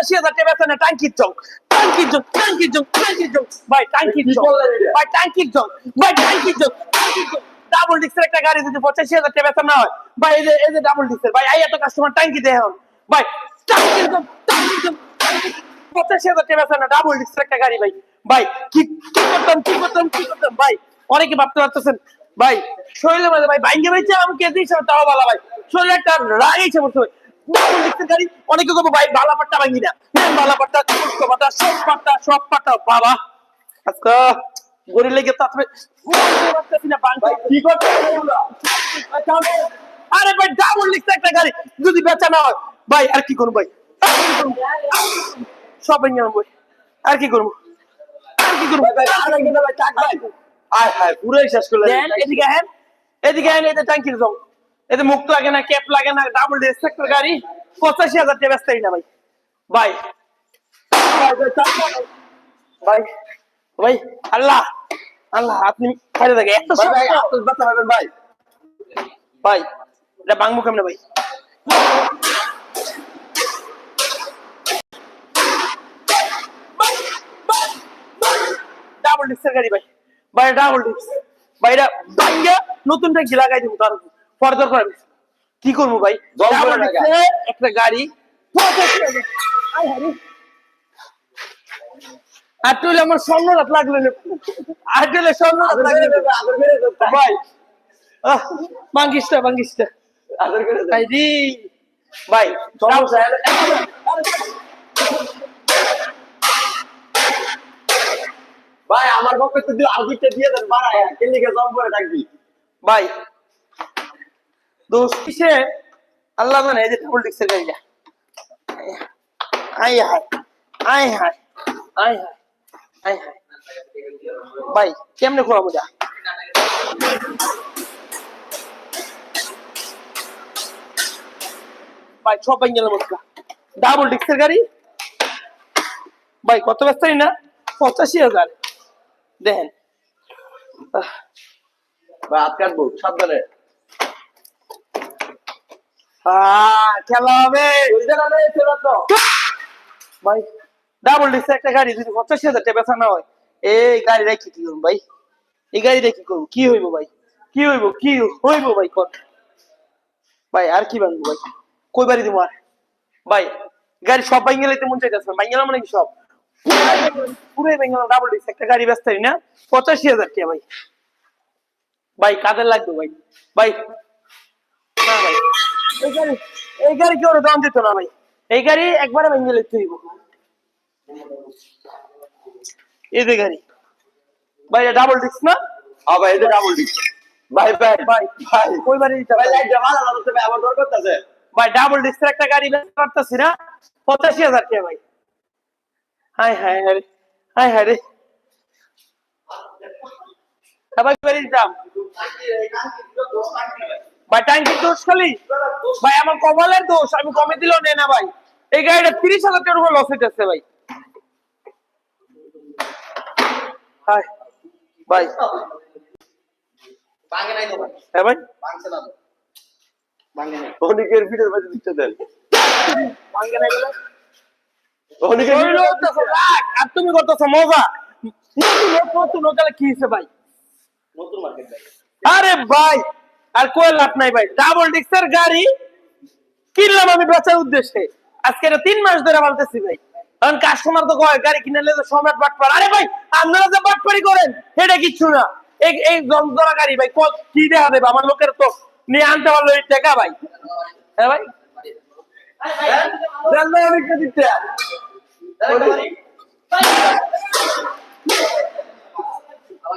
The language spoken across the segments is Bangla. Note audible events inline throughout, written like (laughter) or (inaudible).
পঁচাশি হাজার টাকা বেতনে টাঙ্কির চং টাঙ্কির চং টাঙ্কির চং টাঙ্কির চং ভাই টাঙ্কির চং? ভাই টাঙ্কির চং ভাই টাঙ্কির চং টাঙ্কির চং ডাবল ডিক্সের একটা গাড়ি যদি পঁচাশি হাজার টাকা বেতন না হয় ভাই এই যে এই যে ডাবল ডিক্সের ভাই এই এত কাস্টমার টাঙ্কি দেয় ভাই টাঙ্কির চং টাঙ্কির চং। পঁচাশি হাজার টাকা বেতন না ডাবল ডিক্সের একটা গাড়ি ভাই। ভাই কি কি করতাম কি করতাম কি করতাম? ভাই অনেকে ভাবতে পারতেছেন ভাই শরীরের মধ্যে ভাই বাইঙ্গে ভাই আমি কেজি হিসাবে তাও ভালো ভাই। শরীরে একটা রাগ এসে পড়ছে ভাই। গাড়ি অনেকে করব ভাই বালা পাট্টা ভাঙি না। হ্যাঁ, বালা পাট্টা কুস্কো পাট্টা সব পাট্টা সব পাট্টা বাবা। আজকে গড়ি লেগে তো আপনি বুঝতে পারতেছি না বাংলা। কি করতে আরে ভাই ডাবল লিখছে একটা গাড়ি যদি বেচা না হয়। ভাই আর কি করব ভাই? আর কি আর কি করব? সব ভেঙে ভাই। আর কি করব? আর কি করব। আয় হায়, পুরোই শেষ করলেন। এদিকে এদিকে ট্যাঙ্কির জং এতে মুখ লাগে না ক্যাপ লাগে না ডাবল ডিসেক্টর গাড়ি পঁচাশি হাজার টাকা ব্যস্ত না ভাই। ভাই। ভাই, ভাই, আল্লাহ আল্লাহ আপনি খাইতে থাকে এত ভাই, ভাই, এটা বাংবো কেমনে ভাই? ডাবল ডিক্সের গাড়ি ভাই। ভাই ডাবল ডিক্স ভাই এটা ভাঙ্গা নতুন ট্যাঙ্কি লাগাই দিব তার ফরদর করে কি করব ভাই? একটা গাড়ি। আর আমার স্বর্ণ রাত লাগল আর তুই স্বর্ণ রাত লাগল করে। ভাই। আদর করে ভাই দি ভাই আমার পক্ষে তুই আর দিয়ে দেন বাড়ায়। ক্লিনিকে জম করে থাকবি ভাই দোস্ত কিসে? আল্লাহ এই যে ডাবল ডিক্সের গাড়িটা আই হাই আই হাই আই হাই আই হাই ভাই, কেমনে খোয়াবো যা? ভাই, সব ভাই গেলাম ডাবল ডিক্সের গাড়ি? ভাই, কত ব্যস্ত না? পঁচাশি হাজার। দেখেন। হাত কাটবো, সাবধানে। খেলা হবে। ভাই ডাবল ডিক্স একটা গাড়ি, যদি পঁচাশি হাজার টাকা বেচা না হয়, এই গাড়ি রেখে কি করব ভাই? এই গাড়ি রেখে করব? কি হইব ভাই? কি হইব? কি হইব ভাই? কত ভাই, আর কি বানবো ভাই? কই বাড়ি দিব আর? ভাই, গাড়ি সব বাইঙ্গেলাইতে মন চাইতেছে বাইঙ্গেলা মানে কি সব? পুরো বেঙ্গল ডাবল ডিক্স একটা গাড়ি ব্যস্ত না। পঁচাশি হাজার টাকা ভাই। ভাই, কাদের লাগবে ভাই? ভাই এই গাড়ি এই গাড়ি কেউ দাম দিত না ভাই? এই গাড়ি একবারে ভেঙে লিখতে হইব। এই যে গাড়ি। ভাই ডাবল ডিস্ক না? হ্যাঁ ভাই এটা ডাবল ডিক ভাই ভাই ভাই ভাই। কই বাড়ি দিতে ভাই ভাই লাইট ভালো না তো ভাই আমার দর করতেছে ভাই ডাবল ডিস্কের একটা গাড়ি বেচতে পারতাছি না? পঁচাশি হাজার টাকা ভাই? হাই হাই হাই হাই হাই রে। সবাই বাড়ি দিতাম ভাই ট্যাঙ্কির দোষ খালি? ভাই আমার কপালের দোষ আমি কমে দিলেও নে না ভাই। এই গাড়িটা তিরিশ হাজার টাকার উপর লস হইতেছে ভাই। হ্যাঁ ভাই। অনেকের দেন নাই বলে? অনেকের আর তুমি করতেছো মজা। নতুন নতুন তাহলে কি হয়েছে ভাই? নতুন মার্কেট ভাই। আরে ভাই আর কই লাভ নাই ভাই। ডাবল ডিক্সের গাড়ি কিনলাম আমি বেচার উদ্দেশ্যে। আজকে এটা তিন মাস ধরে বলতেছি ভাই। কারণ কাস্টমার তো কয়, গাড়ি কিনে নিলে সম্রাট বাটপার আরে ভাই, আপনারা যে বাটপারি করেন এটা কিচ্ছু না। এই এই জমজরা গাড়ি ভাই কি দেখা দেবে? আমার লোকের তো নিয়ে আনতে পারল এই টাকা ভাই। হ্যাঁ ভাই?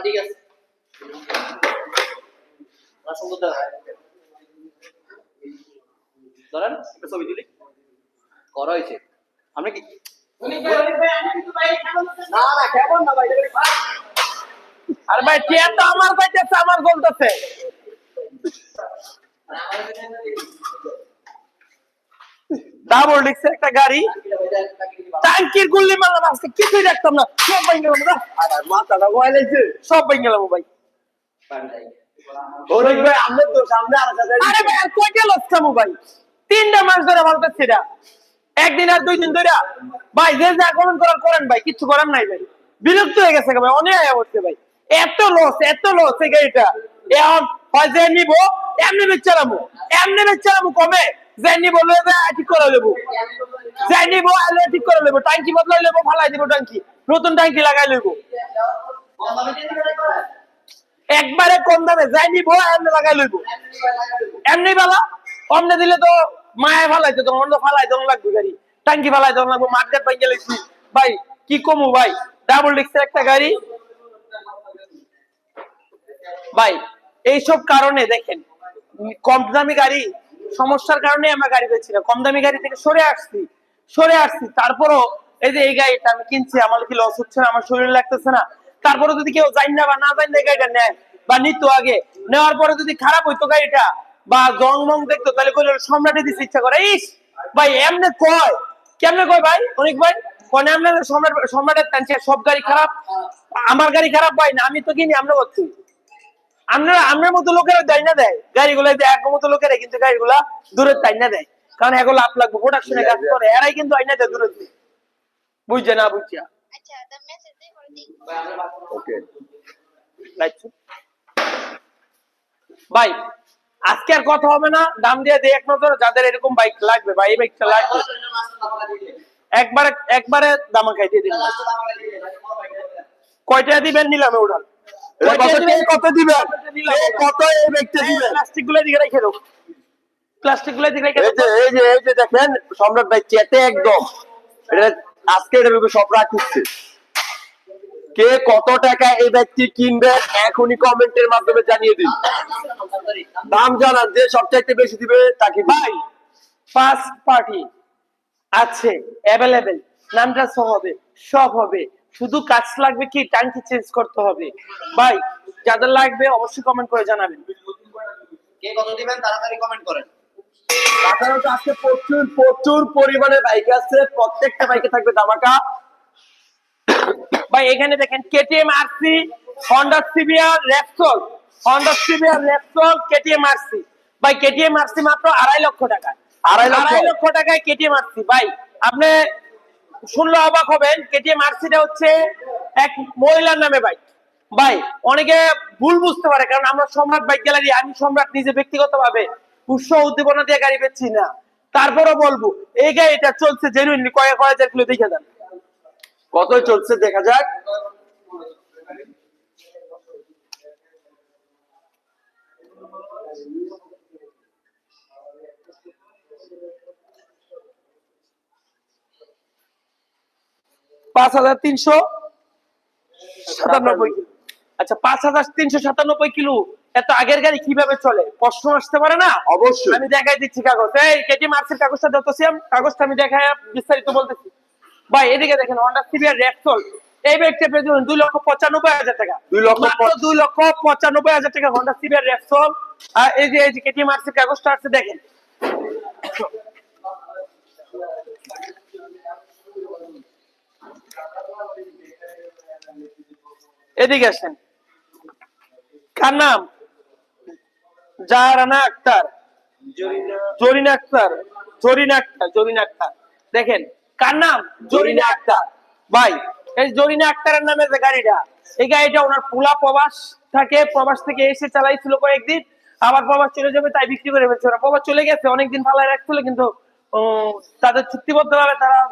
ঠিক আছে। সুন্দর দেখা ধরেন একটা ছবি তুলি। করা হয়েছে। আমরা কি না না কেমন না ভাই আর ভাই টিয়া তো আমার পাইতেছে আমার বলতেছে ডাবল ডিক্সের একটা গাড়ি। ট্যাঙ্কির গুল্লি মারলাম আজকে কিছুই রাখতাম না। সব ভাই গেলাম মাথাটা সব ভাই গেলাম ভাই। অনেক ভাই আমাদের তো সামনে আর কাছে আরে ভাই আর কয়টা লস খামু ভাই? তিনটা মাস ধরে বলতেছি এটা একদিন আর দুই দিন ধরে। ভাই যে যা কমেন্ট করার করেন ভাই কিছু করার নাই ভাই। হয়ে গেছে ভাই অনেক আয়া হচ্ছে ভাই। এত লস এত লস এই গাড়িটা। এখন হয় যে নিব এমনি বেচ চালাবো এমনি বেচ চালাবো কমে। যে নিব যে ঠিক করে নেব যে নিব আলো ঠিক করে নেব টাঙ্কি বদলাই নেব ফালাই দিব টাঙ্কি নতুন টাঙ্কি লাগাই নেব একবারে কম দামে যাই নিব এমনি লাগাই লইব। এমনি বেলা, অমনে দিলে তো মায়ে ফালাইতে তো অন্য ফালাই তো লাগবে গাড়ি, টাঙ্কি ফালাই তো লাগবে মার্কেট পাই গেলেছি ভাই, কি কমু ভাই? ডাবল ডিক্সের একটা গাড়ি? ভাই, এইসব কারণে দেখেন, কম দামি গাড়ি, সমস্যার কারণে আমরা গাড়ি পেয়েছি না। কম দামি গাড়ি থেকে সরে আসছি সরে আসছি। তারপরও এই যে এই গাড়িটা আমি কিনছি, আমার কি লস হচ্ছে না? আমার শরীরে লাগতেছে না? তারপরে যদি কেউ জান না বা না জান না নেয় বা নিত আগে, নেওয়ার পরে যদি খারাপ হইতো গাড়িটা বা জং মং দেখতো, তাহলে কইলে, সম্রাটে দিতে ইচ্ছা করে। ইস, ভাই, এমনে কয়? কেমনে কয় ভাই? অনেক ভাই সম্রাট, সম্রাটের টানছে সব গাড়ি খারাপ, আমার গাড়ি খারাপ ভাই না, আমি তো কিনি আমরা আমরা আমরা মতো লোকেরা দেয় না দেয়। এক মতো লোকেরা কিন্তু গাড়িগুলা দূরে তাই না দেয়। কারণ এগুলো আপ লাগবে প্রোডাকশনে কাজ করে, এরাই কিন্তু আইনা দেয় দূরে বুঝছে না বুঝছে আচ্ছা তা মেসেজ দিয়ে করে দিই ওকে ভাই আজকে আর কথা হবে না। দাম দিয়ে দেখ এক নজর যাদের এরকম বাইক লাগবে বা এই বাইকটা লাগবে একবারে একবারে দাম খাই দিয়ে দিন। কয়টা দিবেন নিলামে উড়ান এটা কত দিবেন? কত এই দিবেন? প্লাস্টিকগুলো দিকে রেখে দাও। প্লাস্টিকগুলো দিকে রেখে এই যে দাও এই যে এই যে দেখেন সম্রাট ভাই চেটে একদম। এটা আজকে উপরে সব রাখছে কে কত টাকা এই ব্যক্তি কিনবেন এখনই কমেন্টের মাধ্যমে জানিয়ে দিন। দাম জানান যে সবচাইতে বেশি দিবে তাকে। ভাই ফার্স্ট পার্টি আছে অ্যাভেলেবেল নামটা সহ হবে সব হবে। শুধু কাজ লাগবে কি টাঙ্কি চেঞ্জ করতে হবে। ভাই যাদের লাগবে অবশ্যই কমেন্ট করে জানাবেন। কে কত দিবেন তাড়াতাড়ি কমেন্ট করেন। তাছাড়াও তো আজকে প্রচুর প্রচুর পরিমাণে বাইক আছে। প্রত্যেকটা বাইকে থাকবে ধামাকা। ভাই এখানে দেখেন KTM RC Honda CBR Repsol Honda CBR Repsol KTM RC ভাই কেটিএম আরসি মাত্র আড়াই লক্ষ টাকা। আড়াই লক্ষ? টাকায় কেটিএম আরসি ভাই আপনি শুনলে অবাক হবেন কেটিএম আরসিটা হচ্ছে এক মহিলার নামে বাইক ভাই অনেকে ভুল বুঝতে পারে কারণ আমরা সম্রাট বাইক গ্যালারি আমি সম্রাট নিজে ব্যক্তিগতভাবে উৎসাহ উদ্দীপনা দিয়ে গাড়ি বেচছি না। তারপরও বলব এই গাড়িটা চলছে জেনুইনলি কয়েক হাজার কিলো দেখে যান কত চলছে দেখা যাক। পাঁচ হাজার তিনশো সাতানব্বই। কিলো আচ্ছা পাঁচ হাজার তিনশো সাতানব্বই কিলো। এত আগের গাড়ি কীভাবে চলে? প্রশ্ন আসতে পারে না? অবশ্যই। আমি দেখাই দিচ্ছি কাগজ। এই কেটি মার্কসের কাগজটা যত সিএম কাগজটা আমি দেখাই বিস্তারিত বলতেছি। ভাই এদিকে দেখেন হন্ডা সিবিআর রেক্সল এই ব্যাগটা পেয়ে যাবেন দুই লক্ষ পঁচানব্বই হাজার টাকা। দুই লক্ষ দুই লক্ষ পঁচানব্বই হাজার টাকা হন্ডা সিবিআর রেক্সল আর এই যে এই যে কেটি মার্কসের কাগজটা আছে দেখেন। এদিকে আসেন। কার নাম? জাহারানা আক্তার। জরিনা আক্তার। জরিনা আক্তার জরিনা আক্তার। দেখেন কার নাম? জরিনা আক্তার। ভাই, এই জরিনা আক্তারের নামে যে গাড়িটা, এই গাড়িটা ওনার পুলা প্রবাস থাকে, প্রবাস থেকে এসে চালাইছিল কয়েকদিন, আবার প্রবাস চলে যাবে, তাই বিক্রি করে ফেলছে ওরা। প্রবাস চলে গেছে, অনেকদিন ফালাই রাখছিল, কিন্তু তাদের চুক্তিবদ্ধ ভাবে তারা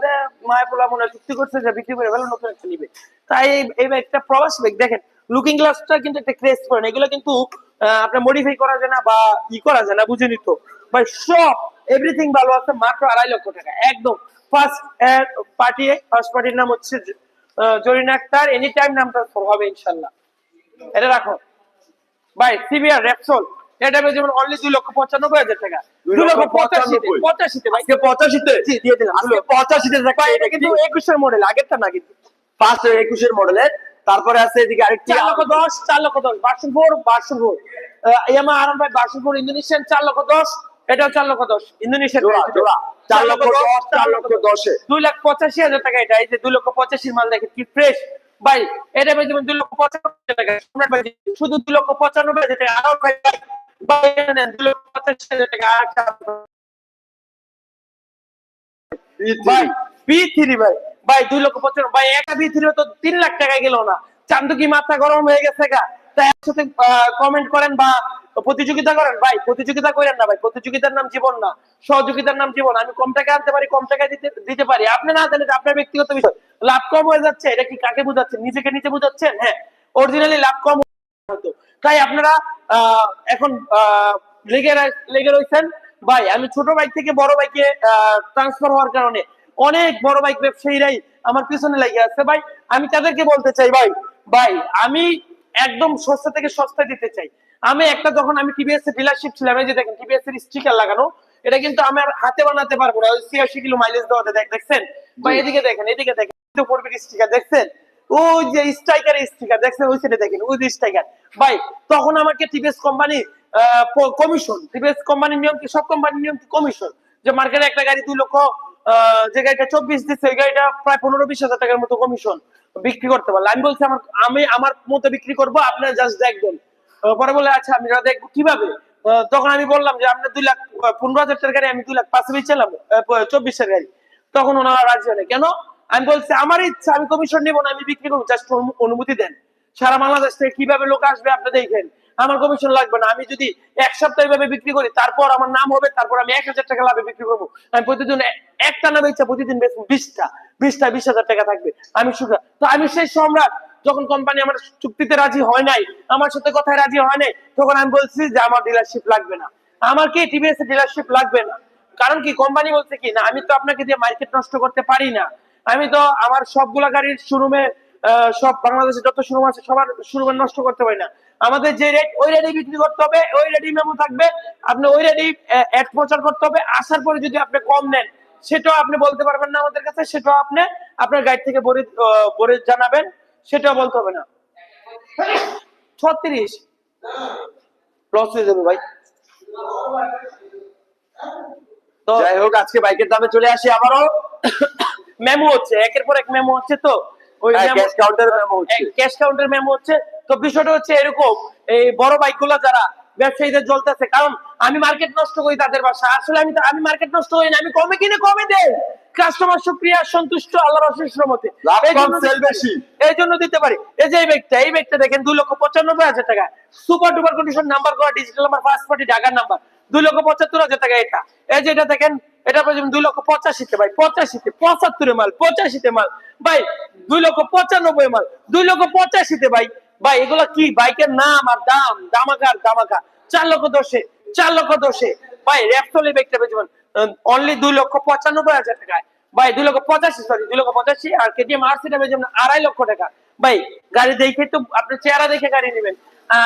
মায়ের পোলা মনে চুক্তি করছে যে বিক্রি করে ফেলে, নতুন একটা নিবে। তাই এই- একটা প্রবাস ব্যাগ দেখেন লুকিং গ্লাসটা কিন্তু একটা ক্রেস করেন। এগুলো কিন্তু আপনার মডিফাই করা যায় না বা ই করা যায় না, বুঝে নিত। ভাই, সব এভরিথিং ভালো আছে, মাত্র আড়াই লক্ষ টাকা, একদম। ফার্স্ট পার্টি ফার্স্ট পার্টির নাম হচ্ছে জরিনা আক্তার। এনি টাইম নামটা হবে ইনশাল্লাহ এটা রাখো। ভাই সিবিআর রেপসল এটা পেয়ে অনলি দুই লক্ষ পঁচানব্বই হাজার টাকা। দুই লক্ষ পঁচাশিতে পঁচাশিতে আজকে পঁচাশিতে। দিয়ে দিলাম। আজকে পঁচাশিতে এটা কিন্তু একুশের মডেল আগেরটা না কিন্তু। ফার্স্ট একুশের মডেলের তারপরে আছে এদিকে আরেকটি চার লক্ষ দশ চার লক্ষ দশ। বার্ষণ ফোর ইয়ামা আরাম ভাই ইন্দোনেশিয়ান চার লক্ষ দশ এটাও চার লক্ষ দশ। ইন্দোনেশিয়ান জোড়া। চার লক্ষ দশ, চার লক্ষ দশে। দুই লাখ পঁচাশি হাজার টাকা এটা এই যে দুই লক্ষ পঁচাশির মাল দেখে কি ফ্রেশ ভাই এটা যাবেন দুই লক্ষ পঁচানব্বই টাকা সম্রাট ভাই শুধু দুই লক্ষ পঁচানব্বই হাজার টাকা আরও ভাই ভাই নেন দুই লক্ষ পঁচাশি হাজার টাকা আর একটা ভাই বি থ্রি ভাই ভাই দুই লক্ষ পঁচানব্বই ভাই একটা বি থ্রি তো তিন লাখ টাকা গেল না। চান্দু কি মাথা গরম হয়ে গেছে গা। তাই একসাথে কমেন্ট করেন বা প্রতিযোগিতা করেন। ভাই, প্রতিযোগিতা করেন না ভাই, প্রতিযোগিতার নাম জীবন না, সহযোগিতার নাম জীবন। আমি কম টাকা আনতে পারি, কম টাকা দিতে দিতে পারি। আপনি না জানেন আপনার ব্যক্তিগত বিষয়। লাভ কম হয়ে যাচ্ছে, এটা কি কাকে বুঝাচ্ছেন? নিজেকে নিজে বুঝাচ্ছেন? হ্যাঁ অরিজিনালি লাভ কম হয়তো তাই আপনারা এখন লেগে লেগে রয়েছেন। ভাই, আমি ছোট বাইক থেকে বড় বাইকে ট্রান্সফার হওয়ার কারণে অনেক বড় বাইক ব্যবসায়ীরাই আমার পিছনে লেগে আছে। ভাই, আমি তাদেরকে বলতে চাই, ভাই ভাই, আমি একদম সস্তা থেকে সস্তা দিতে চাই। আমি একটা যখন আমি টিভিএস এর ডিলারশিপ ছিলাম এই যে দেখেন টিভিএস এর স্টিকার লাগানো এটা কিন্তু আমি আর হাতে বানাতে পারব না। ওই ছিয়াশি কিলো মাইলেজ দেওয়াতে দেখ দেখছেন? ভাই এদিকে দেখেন এদিকে দেখেন স্টিকার দেখছেন? ওই যে স্ট্রাইকার স্টিকার দেখছেন? ওই সাইডে দেখেন ওই যে স্ট্রাইকার ভাই তখন আমাকে টিভিএস কোম্পানি কমিশন টিভিএস কোম্পানির নিয়ম কি সব কোম্পানির নিয়ম কি কমিশন যে মার্কেটে একটা গাড়ি দুই লক্ষ যে গাড়িটা চব্বিশ দিচ্ছে, ওই গাড়িটা প্রায় পনেরো বিশ হাজার টাকার মতো কমিশন বিক্রি করতে আমি বলছি, আমার আমি আমার মতো বিক্রি করব আপনারা জাস্ট দেখবেন। পরে বলে আচ্ছা দেখব কীভাবে? তখন আমি বললাম যে আপনার দুই লাখ, পনেরো হাজার টাকার গাড়ি আমি দুই লাখ পাঁচে বেচলাম চব্বিশের গাড়ি। তখন ওনারা রাজি হয় কেন? আমি বলছি, আমার ইচ্ছা, আমি কমিশন নিবো না, আমি বিক্রি করব জাস্ট অনুমতি দেন। সারা বাংলাদেশ থেকে কীভাবে লোক আসবে, আপনি দেখেন। আমার কমিশন লাগবে না। আমি যদি এক সপ্তাহ এইভাবে বিক্রি করি, তারপর আমার নাম হবে, তারপর আমি এক হাজার টাকা লাভে বিক্রি করব। আমি প্রতিদিন একটা নামে ইচ্ছা, প্রতিদিন বিশটা বিশটা, বিশ হাজার টাকা থাকবে। আমি সুখা তো আমি সেই সম্রাট, যখন কোম্পানি আমার চুক্তিতে রাজি হয় নাই, আমার সাথে কথায় রাজি হয় নাই, তখন আমি বলছি যে আমার ডিলারশিপ লাগবে না। আমার কি টিভিএস ডিলারশিপ লাগবে না? কারণ কি কোম্পানি বলছে কি, না, আমি তো আপনাকে দিয়ে মার্কেট নষ্ট করতে পারি না। আমি তো আমার সবগুলা গাড়ির শোরুমে সব বাংলাদেশে যত শোরুম আছে সবার শোরুমে নষ্ট করতে পারি না। আমাদের যে রেট ওই রেটে বিক্রি করতে হবে ওই রেডি মেমো থাকবে আপনি ওই রেডি অ্যাড প্রচার করতে হবে আসার পরে যদি আপনি কম নেন সেটাও আপনি বলতে পারবেন না আমাদের কাছে সেটাও আপনি আপনার গাইড থেকে বলে বলে জানাবেন সেটাও বলতে হবে না। ছত্রিশ। লস হয়ে যাবে ভাই। তো যাই হোক আজকে বাইকের দামে চলে আসি আবারও। (coughs) মেমো হচ্ছে একের পর এক মেমো হচ্ছে তো। হ্যাঁ, memo- cash counter memo হচ্ছে। ক্যাশ কাউন্টার মেমো হচ্ছে। তো বিষয়টা হচ্ছে এরকম এই বড় বাইক যারা ব্যবসায়ীদের জ্বলতেছে কারণ আমি মার্কেট নষ্ট করি তাদের বাসা। আসলে আমি আমি মার্কেট নষ্ট করি না আমি কমে কিনে কমে দেই। কাস্টমার সুপ্রিয়া সন্তুষ্ট আল্লাহর অশেষ রহমতে। এই জন্য দিতে পারি। এই যে এই ব্যাগটা এই ব্যাগটা দেখেন দুই লক্ষ পঁচানব্বই হাজার টাকা। সুপার ডুপার কন্ডিশন নাম্বার করা ডিজিটাল নাম্বার ফার্স্ট পার্টি ঢাকার নাম্বার দুই লক্ষ পঁচাত্তর হাজার টাকা এটা। এই যে এটা দেখেন এটা পর্যন্ত দুই লক্ষ পঁচাশিতে ভাই, পঁচাশিতে পঁচাত্তরে মাল, পঁচাশিতে মাল। ভাই, দুই লক্ষ পঁচানব্বই মাল, দুই লক্ষ পঁচাশিতে ভাই। ভাই, এগুলো কি? বাইকের নাম আর দাম দামাকার দামাকা চার লক্ষ দশে, চার লক্ষ দশে। ভাই র্যাপসলি ব্যাগটা পেয়েছেন অনলি দুই লক্ষ পঁচানব্বই হাজার টাকায়। ভাই, দুই লক্ষ পঁচাশি সরি দুই লক্ষ পঁচাশি আর কেটিএম আর সিটা পেয়েছেন আড়াই লক্ষ টাকা। ভাই, গাড়ি দেখে তো আপনি চেহারা দেখে গাড়ি নেবেন।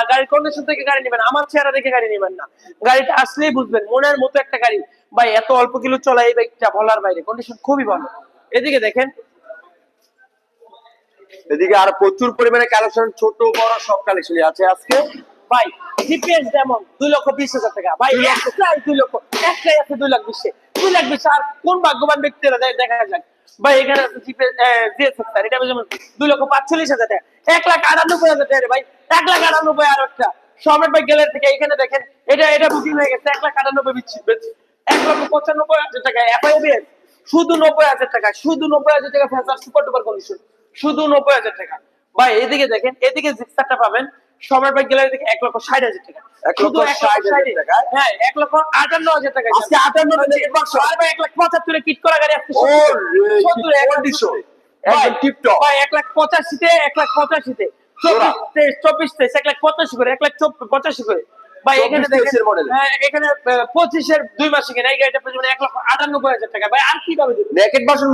গাড়ির কন্ডিশন থেকে গাড়ি নেবেন আমার চেহারা দেখে গাড়ি নেবেন না। গাড়িটা আসলেই বুঝবেন মনের মতো একটা গাড়ি। ভাই এত অল্প কিলো চলা এই বাইকটা বলার বাইরে কন্ডিশন খুবই ভালো। এদিকে দেখেন। এদিকে আর প্রচুর পরিমাণে কালেকশন ছোট বড় সব কালেকশন আছে আজকে। ভাই জিপিএস যেমন দুই লক্ষ বিশ হাজার টাকা। ভাই একটাই দুই লক্ষ। একটাই আছে দুই লাখ বিশে। দুই লাখ বিশ আর কোন ভাগ্যবান ব্যক্তিরা দেখা যাক। ভাই, এখানে এটা দুই লক্ষ পাঁচচল্লিশ হাজার টাকা। এক লাখ আটানব্বই হাজার টাকা ভাই। এক লাখ আটানব্বই আর একটা। সম্রাট ভাই গেলের থেকে এখানে দেখেন, এটা এটা বুকিং হয়ে গেছে। এক লাখ আটানব্বই বিচ্ছি এক লক্ষ পঁচানব্বই হাজার টাকা এফআইবিএস শুধু নব্বই হাজার টাকা, শুধু নব্বই হাজার টাকা ফেসার সুপার ডুপার কন্ডিশন শুধু নব্বই হাজার টাকা। ভাই, এদিকে দেখেন, এদিকে জিক্সারটা পাবেন। সম্রাট পাই থেকে এক লক্ষ ষাট হাজার টাকা। এক লক্ষ ষাট হাজার টাকা? হ্যাঁ এক লক্ষ আটান্ন হাজার টাকা। আজকে 58 হাজার বাক্স। আর ভাই এক লাখ পঁচাত্তরে কিট করা গাড়ি আজকে সত্তর এক লাখ এক পঁচাশিতে এক লাখ পঁচাশিতে। চব্বিশ তেইশ চব্বিশ তেইশ এক লাখ পঁচাশি করে এক লাখ পঁচাশি করে। ভাই এখানে। হ্যাঁ এখানে পঁচিশের দুই মাসে কিনা এই গাড়িটা এক লক্ষ আটানব্বই হাজার টাকা। ভাই আর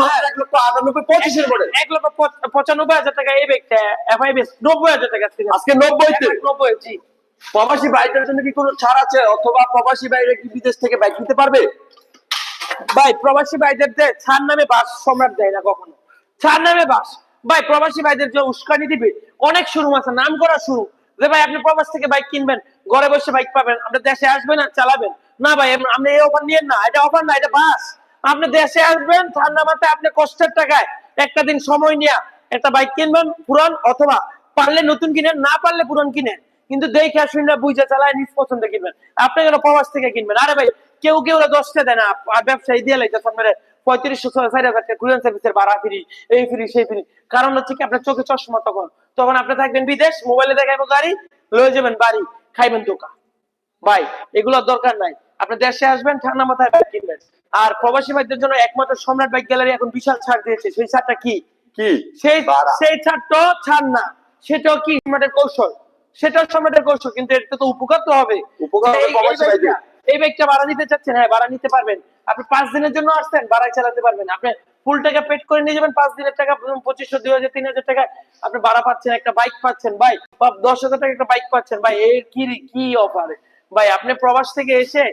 মাত্র এক লক্ষ আটানব্বই পঁচিশের মডেল এক লক্ষ পঁচ- পঁচানব্বই হাজার টাকা এই ব্যাগটা এফআইবিএস নব্বই হাজার টাকা আজকে। নব্বই জি। প্রবাসী বাইকের জন্য কি কোনো ছাড় আছে? অথবা প্রবাসী বাইরে কি বিদেশ থেকে বাইক নিতে পারবে? ভাই প্রবাসী ভাইদের যে ছাড় নামে বাস সম্রাট দেয় না কখনো। ছাড় নামে বাস। ভাই প্রবাসী ভাইদের যে উস্কানি দিবে অনেক শোরুম আছে নাম করা শুরু যে ভাই আপনি প্রবাস থেকে বাইক কিনবেন ঘরে বসে বাইক পাবেন, আপনি দেশে আসবেন আর চালাবেন। না ভাই আপনি এই অফার নিয়েন না, এটা অফার না, এটা বাস আপনি দেশে আসবেন ছাড় নামাতে আপনি কষ্টের টাকায় একটা দিন সময় নিয়ে একটা বাইক কিনবেন, পুরান অথবা পারলে নতুন কিনেন, না পারলে পুরান কিনেন। কিন্তু দেখে শুনে বুঝে চালায় নিজ পছন্দ কিনবেন। আপনি কেন প্রবাস থেকে কিনবেন। আরে ভাই, কেউ কেউ দশটা দেয় না ব্যবসায়ী দিয়ে লাইতে আপনার পঁয়ত্রিশশো চার হাজার টাকা কুরিয়ান সার্ভিসের ভাড়া ফ্রি, এই ফ্রি, সেই ফ্রি। কারণ হচ্ছে কি, আপনার চোখে চশমা তখন। তখন আপনি থাকবেন বিদেশ মোবাইলে দেখাবো গাড়ি, লয়ে যাবেন বাড়ি। খাইবেন দোকা। ভাই এগুলোর দরকার নাই। আপনি দেশে আসবেন ঠান্ডা মাথায় বাইক কিনবেন। আর প্রবাসী ভাইদের জন্য একমাত্র সম্রাট বাইক গ্যালারি এখন বিশাল ছাড় দিয়েছে। সেই ছাড়টা কি? কি? সেই সেই ছাড়টা ছাড় না। সেটাও কি সম্রাটের কৌশল? সেটাও সম্রাটের কৌশল কিন্তু এটা তো উপকার তো হবে। উপকার এই- বাইকটা ভাড়া নিতে চাচ্ছেন হ্যাঁ ভাড়া নিতে পারবেন। আপনি পাঁচ দিনের জন্য আসছেন ভাড়ায় চালাতে পারবেন। আপনি ফুল টাকা পেড করে নিয়ে যাবেন, পাঁচ দিনের টাকা পঁচিশশো দুই হাজার তিন হাজার টাকা। আপনি ভাড়া পাচ্ছেন, একটা বাইক পাচ্ছেন, ভাই বা দশ হাজার টাকা একটা বাইক পাচ্ছেন, ভাই, এর কি কি অফার ভাই, আপনি প্রবাস থেকে এসে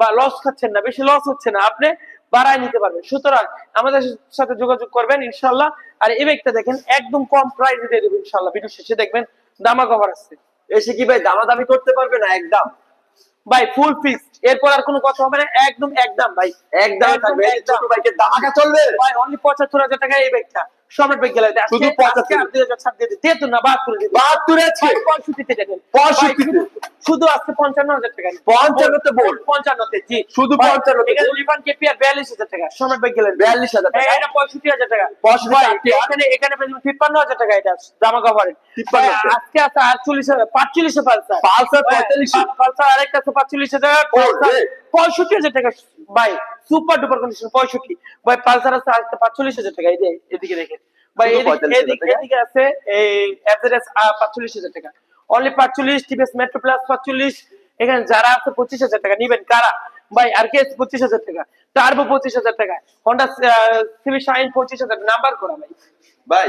বা লস খাচ্ছেন না, বেশি লস হচ্ছে না, আপনি বাড়ায় নিতে পারবেন। সুতরাং আমাদের সাথে যোগাযোগ করবেন, ইনশাল্লাহ। আর এই বাইকটা দেখেন, একদম কম প্রাইসে দিয়ে দেবেন ইনশাল্লাহ। ভিডিও শেষে দেখবেন দামা কভার আছে এসে কি ভাই, দামাদামি করতে পারবে না? একদম। ভাই ফুল ফিক্স এরপর আর কোনো কথা হবে না। একদম একদম ভাই। একদম একদম, থাকবে। ছোট ভাইকে দামাকা চলবে। ভাই অনলি পঁচাত্তর হাজার টাকা এই ব্যাগটা সম্রাট গেলে শুধু 75 হাজার ছাড় দিয়ে দিই। তেতুন না বাহাত্তর দিয়ে আছে। পঁয়ষট্টিতে দেবেন। 65 শুধু- আজকে পঞ্চান্ন হাজার টাকা 55 বল। পঞ্চান্নতে জি। শুধু ভাই, 55 তে এখানে বল। লিফান বিয়াল্লিশ হাজার টাকা। সম্রাট ব্যাগ গেলেন 42,000 টাকা। এটা পঁয়ষট্টি হাজার টাকা। 65 ভাই, হাজার টাকা। এখানে এখানে তিপ্পান্ন হাজার টাকা এটা জামা কাপড়ের। 53 হাজার। আজকে আছে আটচল্লিশ হাজার পাঁচচল্লিশে পালসার। পালসার 45 পালসার আরেকটা আছে পাঁচচল্লিশ হাজার ওরে। পঁয়ষট্টি হাজার টাকা ভাই। সুপার ডুপার কন্ডিশন পঁয়ষট্টি। ভাই পালসার আছে আজকে পাঁচচল্লিশ হাজার টাকা এই যে এদিকে দেখেন। ভাই এদিকে আছে এই অ্যাভারেজ পাঁচচল্লিশ হাজার টাকা। অনলি পাঁচচল্লিশ টিভিএস মেট্রো প্লাস পাঁচচল্লিশ। এখানে যারা আছে পঁচিশ হাজার টাকা নিবেন। কারা? ভাই আর কে পঁচিশ হাজার টাকা? টার্বো পঁচিশ হাজার টাকা। হন্ডা সিভি শাইন পঁচিশ হাজার নাম্বার করা ভাই। ভাই